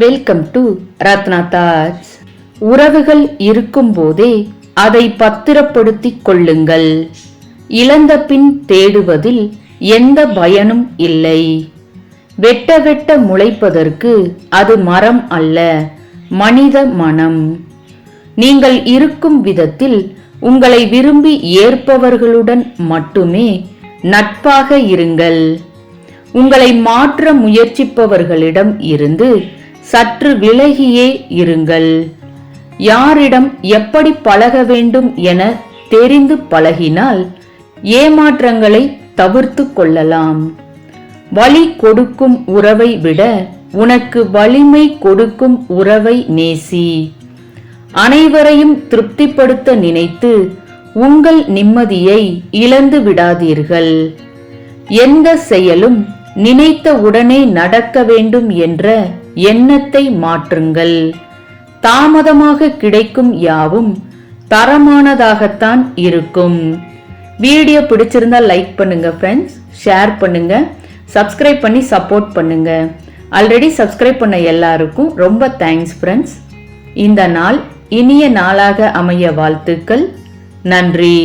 Welcome to Ratna Taj உறவுகள் இருக்கும்போதே அதை பத்திரப்படுத்திக் கொள்ளுங்கள். இழந்த பின் தேடுவதில் எந்த பயனும் இல்லை. வெட்ட வெட்ட முளைப்பதற்கு அது மரம் அல்ல மனித மனம். நீங்கள் இருக்கும் விதத்தில் உங்களை விரும்பி ஏற்பவர்களுடன் மட்டுமே நட்பாக இருங்கள். உங்களை மாற்ற முயற்சிப்பவர்களிடம் இருந்து சற்று விலகியே இருங்கள். யாரிடம் எப்படி பழக வேண்டும் என தெரிந்து பழகினால் ஏமாற்றங்களை தவிர்த்து கொள்ளலாம். வலி கொடுக்கும் உறவை விட உனக்கு வலிமை கொடுக்கும் உறவை நேசி. அனைவரையும் திருப்திப்படுத்த நினைத்து உங்கள் நிம்மதியை இழந்து விடாதீர்கள். எந்த செயலும் நினைத்த உடனே நடக்க வேண்டும் என்ற எண்ணத்தை மாற்றுங்கள்? தாமதமாக கிடைக்கும் யாவும் தரமானதாகத்தான் இருக்கும். வீடியோ பிடிச்சிருந்தா லைக் பண்ணுங்க ஃப்ரெண்ட்ஸ் ஷேர் பண்ணுங்க சப்ஸ்கிரைப் பண்ணி சப்போர்ட் பண்ணுங்க. ஆல்ரெடி சப்ஸ்கிரைப் பண்ண எல்லாருக்கும் ரொம்ப தேங்க்ஸ் ஃப்ரெண்ட்ஸ் இந்த நாள் இனிய நாளாக அமைய வாழ்த்துக்கள். நன்றி.